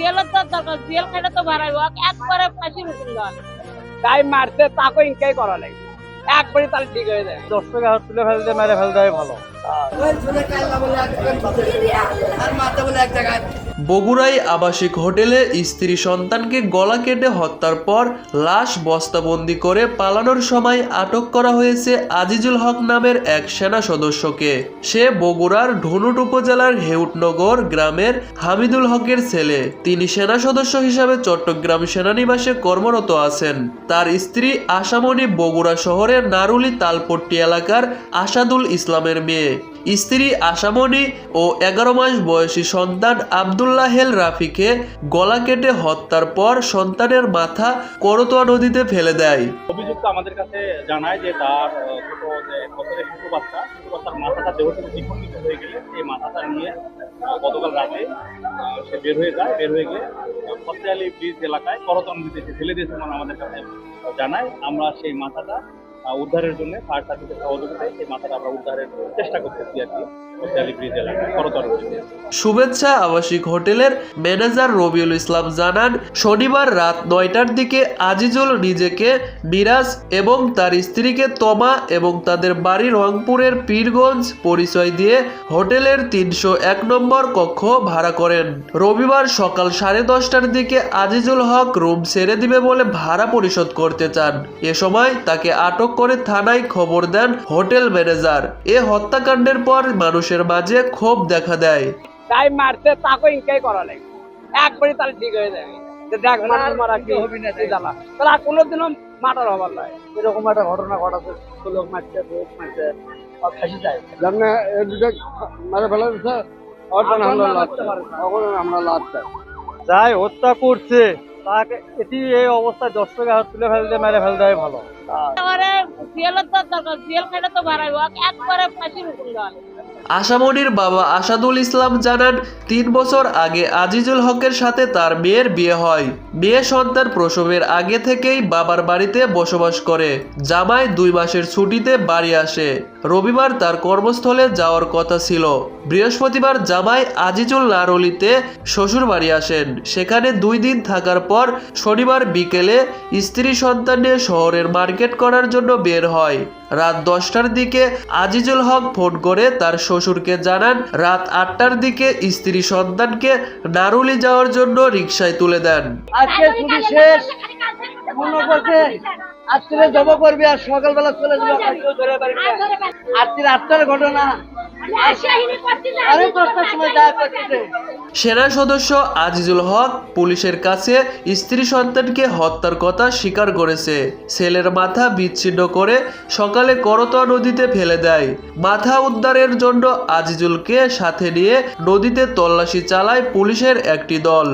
জেলের তো দরকার জেল তো ভাড়াই হোক একবারে হুকুম তাই মারতে তাকে ইনকাই করা লাগবে। একবারে তাহলে ঠিক হয়ে যায় দশ টাকা হাত তুলে ফেলতে মেরে বলে এক ভালো বগুড়ায় আবাসিক হোটেলে স্ত্রী সন্তানকে গলা কেটে হত্যার পর লাশ বস্তাবন্দি করে পালানোর সময় আটক করা হয়েছে আজিজুল হক নামের এক সেনা সদস্যকে। সে বগুড়ার ধনুট উপজেলার হেউটনগর গ্রামের হামিদুল হকের ছেলে। তিনি সেনা সদস্য হিসাবে চট্টগ্রাম সেনানিবাসে কর্মরত আছেন। তার স্ত্রী আশামণি বগুড়া শহরের নারুলি তালপট্টি এলাকার আসাদুল ইসলামের মেয়ে। স্ত্রী আশামণি ও এগারো মাস বয়সী সন্তান আবদুল্লাহেল রাফিকে গলা কেটে হত্যার পর সন্তানের মাথা করতোয়া নদীতে ফেলে দেয়। অভিযুক্ত আমাদের কাছে জানায় যে তার মাথাটা হয়ে গেলে সেই মাথাটা নিয়ে গতকাল রাতে বের হয়ে যায়, বের হয়ে ব্রিজ এলাকায় নদীতে ফেলে দিয়েছে আমাদের কাছে জানায়। আমরা সেই মাথাটা উদ্ধারের জন্য ফায়ার সার্ভিসের সহযোগিতায় সেই মাথাটা আমরা উদ্ধারের চেষ্টা করতেছি আর কি শুভেচ্ছা আবাসিক হোটেলের ম্যানেজার রবিউল ইসলাম জানান, শনিবার রাত নয়টার দিকে আজিজুল নিজেকে মিরাজ এবং তার স্ত্রীকে তমা এবং তাদের বাড়ি রংপুরের পীরগঞ্জ পরিচয় দিয়ে হোটেলের তিনশো এক নম্বর কক্ষ ভাড়া করেন। রবিবার সকাল সাড়ে দশটার দিকে আজিজুল হক রুম ছেড়ে দিবে বলে ভাড়া পরিশোধ করতে চান। এ সময় তাকে আটক করে থানায় খবর দেন হোটেল ম্যানেজার। এ হত্যাকাণ্ডের পর মানুষের মাঝে ক্ষোভ দেখা দেয়। তাই মারতে তাকে ইনকাই করা লাগবে একবারে তাহলে ঠিক হয়ে যাবে। যে দেখ মানুষ মারা কি? জ্বালা। তাহলে আর কোনোদিনও মার্ডার হবার নয় এরকম একটা ঘটনা ঘটাচ্ছে লোক মারছে লোক মারছে আর ফাঁসি যায় দুটো মারা ফেলা দিচ্ছে আমরা আমরা লাভছে যাই হত্যা করছে। তাকে, এটি এই অবস্থায় দশ টাকা তুলে ফেলতে মেরে ফেলতে ভালো এবারে জেলের তো দরকার খাইলে তো ভাড়াই একবারে ফাঁসির। আশামণির বাবা আসাদুল ইসলাম জানান, তিন বছর আগে আজিজুল হকের সাথে তার মেয়ের বিয়ে হয়। মেয়ে সন্তান প্রসবের আগে থেকেই বাবার বাড়িতে বসবাস করে। জামাই দুই মাসের ছুটিতে বাড়ি আসে। রবিবার তার কর্মস্থলে যাওয়ার কথা ছিল। বৃহস্পতিবার জামাই আজিজুল নারলিতে শ্বশুর বাড়ি আসেন। সেখানে দুই দিন থাকার পর শনিবার বিকেলে স্ত্রী সন্তান নিয়ে শহরের মার্কেট করার জন্য বের হয়। রাত দশটার দিকে আজিজুল হক ফোন করে তার শ্বশুরকে জানান, রাত আটটার দিকে স্ত্রী সন্তানকে নারুলি যাওয়ার জন্য রিক্সায় তুলে দেন। আজকে শেষ। আজকে জমা আর সকালবেলা চলে। আজকের আটটার ঘটনা। সেনা সদস্য আজিজুল হক পুলিশের কাছে স্ত্রী সন্তানকে হত্যার কথা স্বীকার করেছে। ছেলের মাথা বিচ্ছিন্ন করে সকালে করতোয়া নদীতে ফেলে দেয়। মাথা উদ্ধারের জন্য আজিজুলকে সাথে নিয়ে নদীতে তল্লাশি চালায় পুলিশের একটি দল।